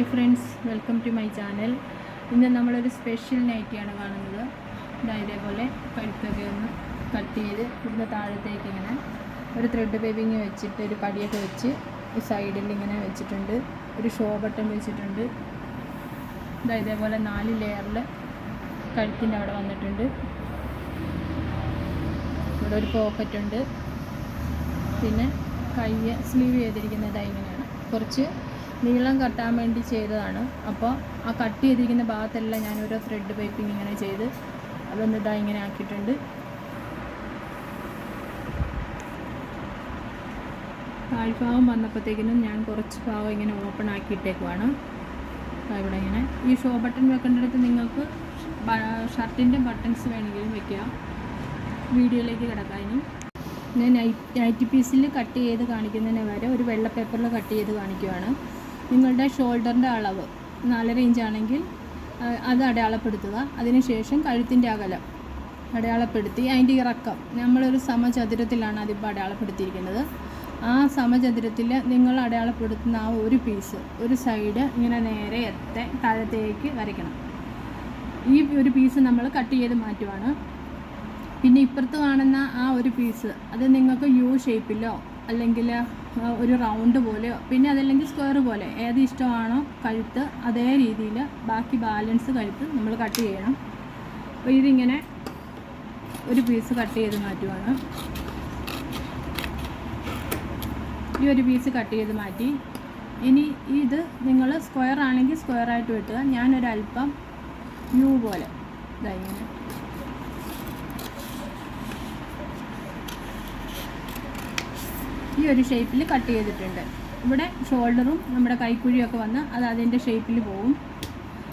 Hi friends welcome to my channel. ഇന്ന് നമ്മളൊരു special നൈറ്റിയാണ് കാണുന്നത്. ഇതാ ഇതേപോലെ കഴുത്തൊക്കെ ഒന്ന് കട്ട് ചെയ്ത് ഇവിടുന്ന് താഴത്തേക്ക് ഇങ്ങനെ ഒരു ത്രെഡ് ബേബിങ് വെച്ചിട്ട് ഒരു പടിയൊക്കെ വെച്ച് സൈഡിൽ ഇങ്ങനെ വെച്ചിട്ടുണ്ട്. ഒരു ഷോ ബട്ടൺ വെച്ചിട്ടുണ്ട്. ഇതാ ഇതേപോലെ നാല് ലെയറിൽ കഴുത്തിന്റെ അവിടെ വന്നിട്ടുണ്ട്. ഇവിടെ ഒരു പോക്കറ്റ് ഉണ്ട്. പിന്നെ കൈ സ്ലീവ് ചെയ്തിരിക്കുന്നത് ഇങ്ങനെയാണ്. കുറച്ച് നീളം കട്ടാൻ വേണ്ടി ചെയ്തതാണ്. അപ്പോൾ ആ കട്ട് ചെയ്തിരിക്കുന്ന ഭാഗത്തെല്ലാം ഞാൻ ഓരോ ത്രെഡ് പൈപ്പിംഗ് ഇങ്ങനെ ചെയ്ത് അതൊന്ന് ഇങ്ങനെ ആക്കിയിട്ടുണ്ട്. താഴ്ഭാഗം വന്നപ്പോഴത്തേക്കിനും ഞാൻ കുറച്ച് ഭാഗം ഇങ്ങനെ ഓപ്പൺ ആക്കിയിട്ടേക്കുവാണ്. ഇവിടെ ഇങ്ങനെ. ഈ ഷോ ബട്ടൺ വെക്കേണ്ടടുത്ത് നിങ്ങൾക്ക് ഷർട്ടിന്റെ ബട്ടൺസ് വേണമെങ്കിലും വെക്കാം. വീഡിയോയിലേക്ക് കിടക്കാം ഇനി. ഞാൻ നൈറ്റ് നൈറ്റ് പീസിൽ കട്ട് ചെയ്ത് കാണിക്കുന്നതിന് വരെ ഒരു വെള്ള പേപ്പറിൽ കട്ട് ചെയ്ത് കാണിക്കുവാണ്. നിങ്ങളുടെ ഷോൾഡറിന്റെ അളവ് നാലര ഇഞ്ചാണെങ്കിൽ അത് അടയാളപ്പെടുത്തുക. അതിനുശേഷം കഴുത്തിന്റെ അകലം അടയാളപ്പെടുത്തി അതിന്റെ ഇറക്കം. നമ്മളൊരു സമചതുരത്തിലാണ് അതിപ്പോൾ അടയാളപ്പെടുത്തിയിരിക്കുന്നത്. ആ സമചതുരത്തിൽ നിങ്ങൾ അടയാളപ്പെടുത്തുന്ന ആ ഒരു പീസ് ഒരു സൈഡ് ഇങ്ങനെ നേരെ എത്തെ താഴത്തേക്ക് വരയ്ക്കണം. ഈ ഒരു പീസ് നമ്മൾ കട്ട് ചെയ്ത് മാറ്റുവാണ്. പിന്നെ ഇപ്പുറത്ത് കാണുന്ന ആ ഒരു പീസ് അത് നിങ്ങൾക്ക് യു ഷേപ്പിലോ അല്ലെങ്കിൽ ഒരു റൗണ്ട് പോലെയോ പിന്നെ അതല്ലെങ്കിൽ സ്ക്വയർ പോലെ ഏത് ഇഷ്ടമാണോ കഴുത്ത് അതേ രീതിയിൽ ബാക്കി ബാലൻസ് കഴുത്ത് നമ്മൾ കട്ട് ചെയ്യണം. അപ്പോൾ ഇതിങ്ങനെ ഒരു പീസ് കട്ട് ചെയ്ത് മാറ്റുവാണ്. ഈ ഒരു പീസ് കട്ട് ചെയ്ത് മാറ്റി. ഇനി ഇത് നിങ്ങൾ സ്ക്വയർ ആണെങ്കിൽ സ്ക്വയർ ആയിട്ട് വെട്ടുക. ഞാനൊരല്പം യു പോലെ. ഇതായിങ്ങനെ ഇങ്ങനെ. ഈ ഒരു ഷേപ്പിൽ കട്ട് ചെയ്തിട്ടുണ്ട്. ഇവിടെ ഷോൾഡറും നമ്മുടെ കൈക്കുഴിയൊക്കെ വന്ന് അത് അതിന്റെ ഷേപ്പിൽ പോവും.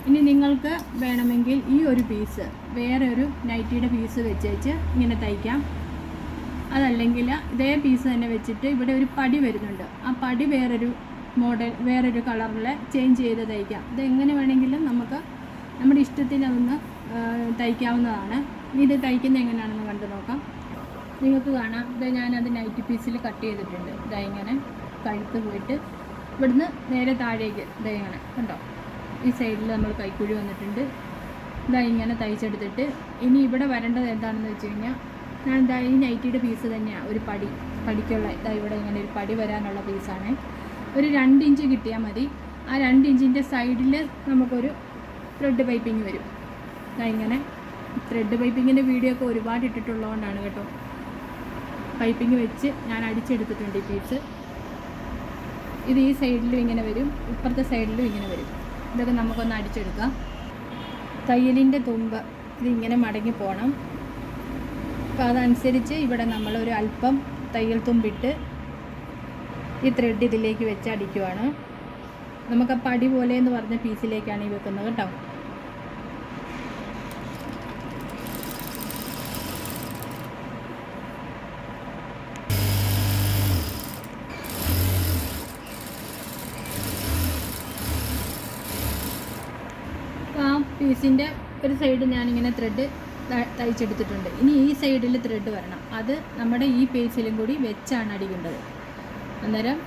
ഇനി നിങ്ങൾക്ക് വേണമെങ്കിൽ ഈ ഒരു പീസ് വേറെ ഒരു നൈറ്റിയുടെ പീസ് വെച്ചേച്ച് ഇങ്ങനെ തയ്ക്കാം. അതല്ലെങ്കിൽ ഇതേ പീസ് തന്നെ വെച്ചിട്ട് ഇവിടെ ഒരു പടി വരുന്നുണ്ട്. ആ പടി വേറൊരു മോഡൽ വേറൊരു കളറിൽ ചേഞ്ച് ചെയ്ത് തയ്ക്കാം. ഇത് എങ്ങനെ വേണമെങ്കിലും നമുക്ക് നമ്മുടെ ഇഷ്ടത്തിനൊന്ന് തയ്ക്കാവുന്നതാണ്. ഇത് തയ്ക്കുന്നത് എങ്ങനെയാണെന്ന് കണ്ടു നോക്കാം. നിങ്ങൾക്ക് കാണാം. ഇത് ഞാനത് നൈറ്റ് പീസിൽ കട്ട് ചെയ്തിട്ടുണ്ട്. ഇതാ ഇങ്ങനെ കഴുത്ത് പോയിട്ട് ഇവിടുന്ന് നേരെ താഴേക്ക്. ഇതാ ഇങ്ങനെ കണ്ടോ? ഈ സൈഡിൽ നമ്മൾ കൈക്കുഴി വന്നിട്ടുണ്ട്. ഇതാ ഇങ്ങനെ തയ്ച്ചെടുത്തിട്ട് ഇനി ഇവിടെ വരേണ്ടത് എന്താണെന്ന് വെച്ച് കഴിഞ്ഞാൽ ഞാൻ ഇതാ ഈ നൈറ്റിയുടെ പീസ് തന്നെയാണ് ഒരു പടി. പടിക്കുള്ള ഇതാ ഇവിടെ ഇങ്ങനെ ഒരു പടി വരാനുള്ള പീസാണ് ഒരു രണ്ട് ഇഞ്ച് കിട്ടിയാൽ മതി. ആ രണ്ട് ഇഞ്ചിന്റെ സൈഡിൽ നമുക്കൊരു ത്രെഡ് പൈപ്പിംഗ് വരും. ഇതാ ഇങ്ങനെ ത്രെഡ് പൈപ്പിങ്ങിന്റെ വീഡിയോ ഒക്കെ ഒരുപാട് ഇട്ടിട്ടുള്ളതുകൊണ്ടാണ് കേട്ടോ. പൈപ്പിംഗ് വെച്ച് ഞാൻ അടിച്ചെടുത്തിട്ടുണ്ട് ഈ പീസ് ഇത് ഈ സൈഡിലും ഇങ്ങനെ വരും ഇപ്പുറത്തെ സൈഡിലും ഇങ്ങനെ വരും. ഇതൊക്കെ നമുക്കൊന്ന് അടിച്ചെടുക്കാം. തയ്യലിന്റെ തുമ്പ് ഇതിങ്ങനെ മടങ്ങി പോകണം അപ്പോൾ അതനുസരിച്ച് ഇവിടെ നമ്മൾ ഒരു അല്പം തയ്യൽ തുമ്പിട്ട് ഈ ത്രെഡ് ഇതിലേക്ക് വെച്ച് അടിക്കുവാണ്. നമുക്ക് പടി പോലെ എന്ന് പറഞ്ഞ പീസിലേക്കാണ് ഈ വെക്കുന്നത് കേട്ടോ അപ്പോൾ ആ പീസിന്റെ ഒരു സൈഡ് ഞാനിങ്ങനെ ത്രെഡ് തയ്ച്ചെടുത്തിട്ടുണ്ട്. ഇനി ഈ സൈഡിൽ ത്രെഡ് വരണം. അത് നമ്മുടെ ഈ പേസിലും കൂടി വെച്ചാണ് അടിക്കേണ്ടത് അന്നേരം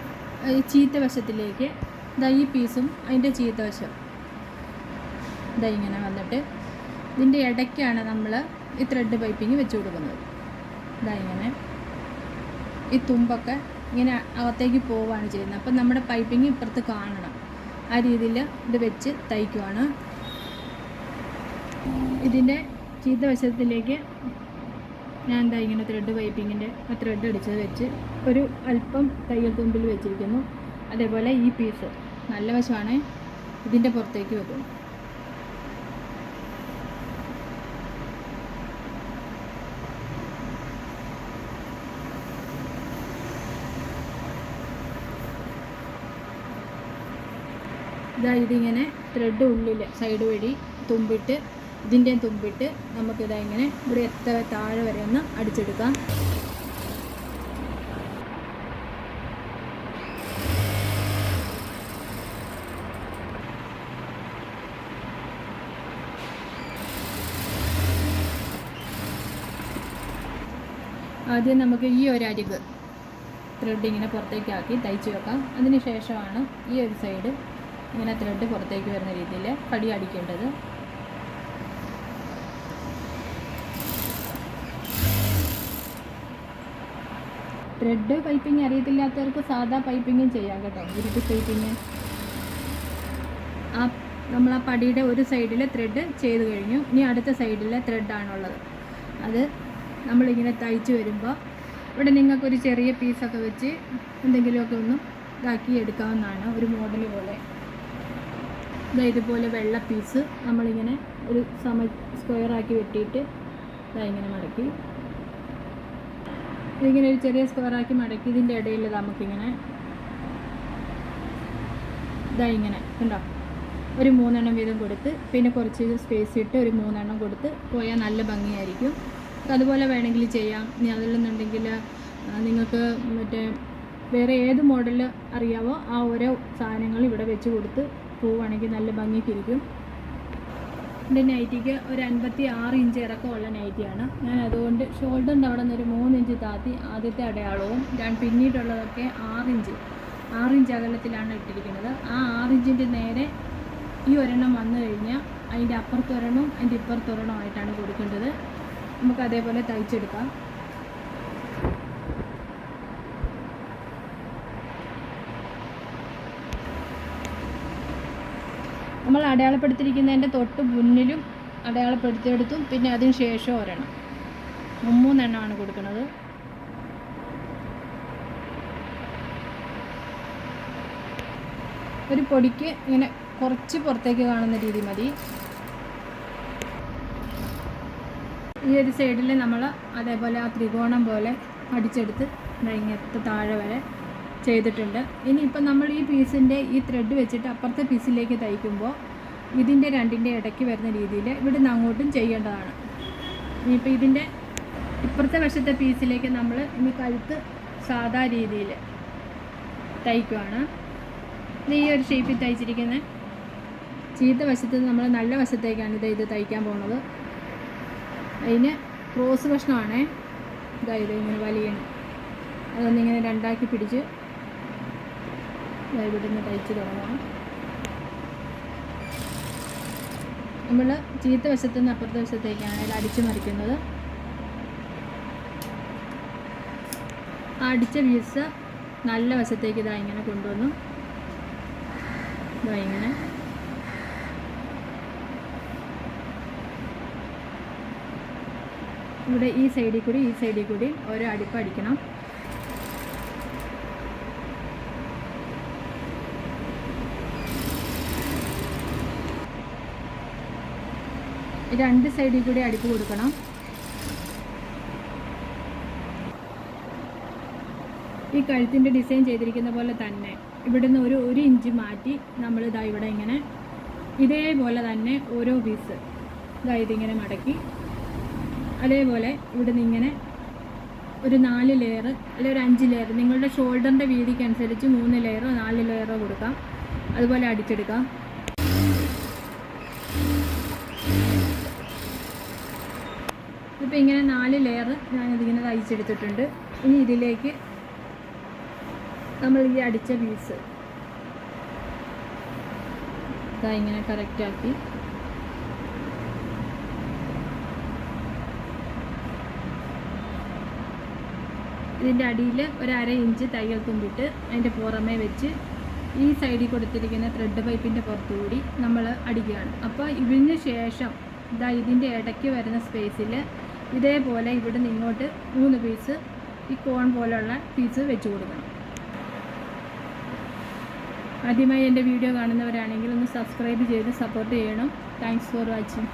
ചീത്ത വശത്തിലേക്ക് ഇതാ ഈ പീസും അതിന്റെ ചീത്ത വശം. ഇതാ ഇങ്ങനെ വന്നിട്ട് ഇതിന്റെ ഇടയ്ക്കാണ് നമ്മൾ ഈ ത്രെഡ് പൈപ്പിങ് വെച്ച് കൊടുക്കുന്നത്. ഇതാ ഇങ്ങനെ ഈ തുമ്പൊക്കെ ഇങ്ങനെ അകത്തേക്ക് പോവുകയാണ് ചെയ്യുന്നത്. അപ്പം നമ്മുടെ പൈപ്പിങ് ഇപ്പുറത്ത് കാണണം. ആ രീതിയിൽ ഇത് വെച്ച് തയ്ക്കുവാണ് ഇതിന്റെ ചീത്ത വശത്തിലേക്ക് ഞാൻ എന്താ ഇങ്ങനെ ത്രെഡ് പൈപ്പിങ്ങിന്റെ ആ ത്രെഡ് അടിച്ചത് വെച്ച് ഒരു അല്പം തയ്യൽ തുമ്പിൽ വെച്ചിരിക്കുന്നു. അതേപോലെ ഈ പീസ് നല്ല വശമാണ് ഇതിന്റെ പുറത്തേക്ക് വെക്കുന്നു ഇതാ ഇതിങ്ങനെ ത്രെഡ് ഉള്ളിൽ സൈഡ് വഴി തുമ്പിട്ട് ഇതിന്റെ തുമ്പിട്ട് നമുക്കിതാ ഇങ്ങനെ ഇവിടെ എത്ര താഴെ വരെ ഒന്ന് അടിച്ചെടുക്കാം. ആദ്യം നമുക്ക് ഈ ഒരു അരിക് ത്രെഡ് ഇങ്ങനെ പുറത്തേക്കാക്കി തയ്ച്ച് വെക്കാം. അതിന് ശേഷമാണ് ഈ ഒരു സൈഡ് ഇങ്ങനെ ത്രെഡ് പുറത്തേക്ക് വരുന്ന രീതിയിൽ കടി അടിക്കേണ്ടത്. ത്രെഡ് പൈപ്പിംഗ് അറിയത്തില്ലാത്തവർക്ക് സാധാ പൈപ്പിങ്ങും ചെയ്യാം കേട്ടോ. ഇരുട്ട് പൈപ്പിങ് ആ നമ്മൾ ആ പടിയുടെ ഒരു സൈഡിൽ ത്രെഡ് ചെയ്ത് കഴിഞ്ഞു. ഇനി അടുത്ത സൈഡിലെ ത്രെഡാണുള്ളത് അത് നമ്മളിങ്ങനെ തയ്ച്ച് വരുമ്പോൾ ഇവിടെ നിങ്ങൾക്കൊരു ചെറിയ പീസൊക്കെ വെച്ച് എന്തെങ്കിലുമൊക്കെ ഒന്ന് ഇതാക്കി എടുക്കാവുന്നതാണ് ഒരു മോഡൽ പോലെ. ഇതാ ഇതുപോലെ വെള്ള പീസ് നമ്മളിങ്ങനെ ഒരു സമ സ്ക്വയറാക്കി വെട്ടിയിട്ട് ഇതാ ഇങ്ങനെ മടക്കി. ഇതിങ്ങനെ ഒരു ചെറിയ സ്ക്വയറാക്കി മടക്കി ഇതിന്റെ ഇടയിൽ നമുക്കിങ്ങനെ ഇതാ ഇങ്ങനെ കണ്ടോ? ഒരു മൂന്നെണ്ണം വീതം കൊടുത്ത് പിന്നെ കുറച്ച് സ്പേസ് ഇട്ട് ഒരു മൂന്നെണ്ണം കൊടുത്ത് പോയാൽ നല്ല ഭംഗിയായിരിക്കും. അതുപോലെ വേണമെങ്കിൽ ചെയ്യാം. ഇനി അതിലെന്നുണ്ടെങ്കിൽ നിങ്ങൾക്ക് മറ്റേ വേറെ ഏത് മോഡൽ അറിയാവോ ആ ഓരോ സാധനങ്ങൾ ഇവിടെ വെച്ച് കൊടുത്ത് പോവുകയാണെങ്കിൽ നല്ല ഭംഗിക്കിരിക്കും എന്റെ നൈറ്റിക്ക് ഒരു അൻപത്തി ആറ് ഇഞ്ച് ഇറക്കമുള്ള നൈറ്റിയാണ്. ഞാൻ അതുകൊണ്ട് ഷോൾഡറിന്റെ അവിടെ നിന്ന് ഒരു മൂന്ന് ഇഞ്ച് താത്തി ആദ്യത്തെ അടയാളവും ഞാൻ പിന്നീടുള്ളതൊക്കെ ആറ് ഇഞ്ച് ആറ് ഇഞ്ച് അകലത്തിലാണ് ഇട്ടിരിക്കുന്നത്. ആ ആറ് ഇഞ്ചിന്റെ നേരെ ഈ ഒരെണ്ണം വന്നു കഴിഞ്ഞാൽ അതിന്റെ അപ്പുറത്തൊരെണ്ണവും അതിന്റെ ഇപ്പുറത്തൊരെണ്ണമായിട്ടാണ് കൊടുക്കേണ്ടത്. നമുക്ക് അതേപോലെ തയ്ച്ചെടുക്കാം. നമ്മൾ അടയാളപ്പെടുത്തിയിരിക്കുന്നതിന്റെ തൊട്ട് മുന്നിലും അടയാളപ്പെടുത്തിയെടുത്തും പിന്നെ അതിന് ശേഷം ഒരെണ്ണം. മുമ്മൂന്നെണ്ണമാണ് കൊടുക്കുന്നത്. ഒരു പൊടിക്ക് ഇങ്ങനെ കുറച്ച് പുറത്തേക്ക് കാണുന്ന രീതി മതി. ഈ ഒരു സൈഡിൽ നമ്മൾ അതേപോലെ ആ ത്രികോണം പോലെ അടിച്ചെടുത്ത് ഇങ്ങനത്തെ താഴെ വരെ ചെയ്തിട്ടുണ്ട്. ഇനിയിപ്പോൾ നമ്മൾ ഈ പീസിന്റെ ഈ ത്രെഡ് വെച്ചിട്ട് അപ്പുറത്തെ പീസിലേക്ക് തയ്ക്കുമ്പോൾ ഇതിന്റെ രണ്ടിന്റെ ഇടയ്ക്ക് വരുന്ന രീതിയിൽ ഇവിടുന്ന് അങ്ങോട്ടും ചെയ്യേണ്ടതാണ്. ഇനിയിപ്പോൾ ഇതിന്റെ ഇപ്പുറത്തെ വശത്തെ പീസിലേക്ക് നമ്മൾ ഇനി കഴുത്ത് സാധാ രീതിയിൽ തയ്ക്കുവാണ്. ഈ ഒരു ഷേപ്പിൽ തയ്ച്ചിരിക്കുന്നത് ചീത്ത വശത്ത് നമ്മൾ നല്ല വശത്തേക്കാണ് ഇത് ഇത് തയ്ക്കാൻ പോകുന്നത് അതിന് ക്രോസ് കഷ്ണമാണേ ഇതായത് ഇങ്ങനെ വലിയണം. അതൊന്നിങ്ങനെ രണ്ടാക്കി പിടിച്ച് ദാ ഇവിടുന്ന് തയ്ച്ച് തുടങ്ങാം. നമ്മൾ ചീത്ത വശത്ത് നിന്ന് അപ്പുറത്തെ വശത്തേക്കാണ് ഇത് അടിച്ചു മറിക്കുന്നത്. അടിച്ച പീസ് നല്ല വശത്തേക്ക് ഇതാ ഇങ്ങനെ കൊണ്ടുവന്നു. ഇതാ ഇങ്ങനെ. ഇവിടെ ഈ സൈഡിൽ കൂടി ഈ സൈഡിൽ കൂടി ഓരോ അടിപ്പ് അടിക്കണം. രണ്ട് സൈഡിൽ കൂടി അടുപ്പ് കൊടുക്കണം. ഈ കഴുത്തിന്റെ ഡിസൈൻ ചെയ്തിരിക്കുന്ന പോലെ തന്നെ ഇവിടുന്ന് ഒരു ഒരു ഇഞ്ച് മാറ്റി നമ്മൾ ഇതാ ഇവിടെ ഇങ്ങനെ ഇതേപോലെ തന്നെ ഓരോ പീസ് ഇതാ ഇതിങ്ങനെ മടക്കി. അതേപോലെ ഇവിടുന്ന് ഇങ്ങനെ ഒരു നാല് ലെയർ അല്ലെങ്കിൽ ഒരു അഞ്ച് ലെയർ നിങ്ങളുടെ ഷോൾഡറിന്റെ വീതിക്കനുസരിച്ച് മൂന്ന് ലെയറോ നാല് ലെയറോ കൊടുക്കാം. അതുപോലെ അടിച്ചെടുക്കാം. ഇപ്പം ഇങ്ങനെ നാല് ലെയർ ഞാനിതിങ്ങനെ തയ്ച്ചെടുത്തിട്ടുണ്ട്. ഇനി ഇതിലേക്ക് നമ്മൾ ഈ അടിച്ച പീസ് ഇതാ ഇങ്ങനെ കറക്റ്റാക്കി ഇതിന്റെ അടിയിൽ ഒരു അര ഇഞ്ച് തയ്യൽ തുമ്പിട്ട് അതിന്റെ പുറമേ വെച്ച് ഈ സൈഡിൽ കൊടുത്തിരിക്കുന്ന ത്രെഡ് പൈപ്പിന്റെ പുറത്തുകൂടി നമ്മൾ അടിക്കുകയാണ്. അപ്പോൾ ഇതിന് ശേഷം ഇതാ ഇതിന്റെ ഇടയ്ക്ക് വരുന്ന സ്പേസിൽ ഇതേപോലെ ഇവിടെ ഇങ്ങോട്ട് മൂന്ന് പീസ് ഈ കോൺ പോലെയുള്ള പീസ് വെച്ച് കൊടുക്കണം. ആദ്യമായി എന്റെ വീഡിയോ കാണുന്നവരാണെങ്കിൽ ഒന്ന് സബ്സ്ക്രൈബ് ചെയ്ത് സപ്പോർട്ട് ചെയ്യണം. Thanks for watching